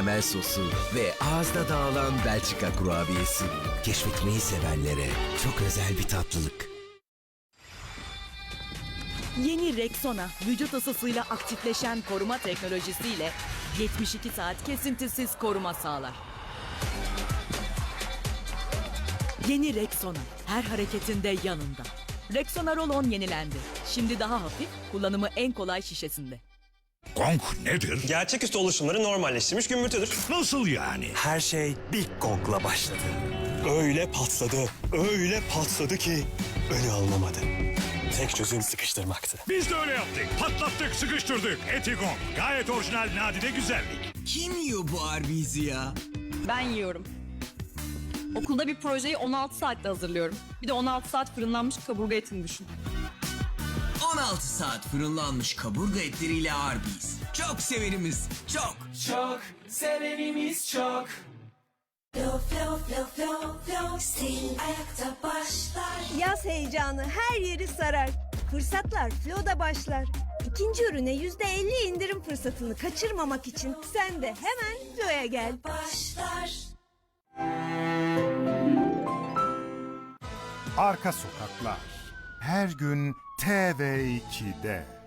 karamel sosu ve ağızda dağılan Belçika kurabiyesi. Keşfetmeyi sevenlere çok özel bir tatlılık. Yeni Rexona vücut ısısıyla aktifleşen koruma teknolojisiyle 72 saat kesintisiz koruma sağlar. Yeni Rexona her hareketinde yanında. Rexona Roll-On yenilendi. Şimdi daha hafif, kullanımı en kolay şişesinde. Gong nedir? Gerçeküstü oluşumları normalleştirmiş gümbürtüdür. Nasıl yani? Her şey Big Gong'la başladı. Öyle patladı, öyle patladı ki önü alınamadı. Tek çözüm sıkıştırmaktı. Biz de öyle yaptık. Patlattık, sıkıştırdık. Etigong. Gayet orijinal, nadide güzellik. Kim yiyor bu Arby's'i ya? Ben yiyorum. Okulda bir projeyi 16 saatte hazırlıyorum. Bir de 16 saat fırınlanmış kaburga etini düşün. 16 saat fırınlanmış kaburga etleriyle Arby's. Çok severimiz, çok. Çok sevenimiz çok. Flo, flo, flo, flo, flo, sil ayakta başlar. Yaz heyecanı her yeri sarar. Fırsatlar Flo'da başlar. İkinci ürüne yüzde elli indirim fırsatını kaçırmamak için sen de hemen Flo'ya gel. Başlar. Arka Sokaklar her gün TV2'de.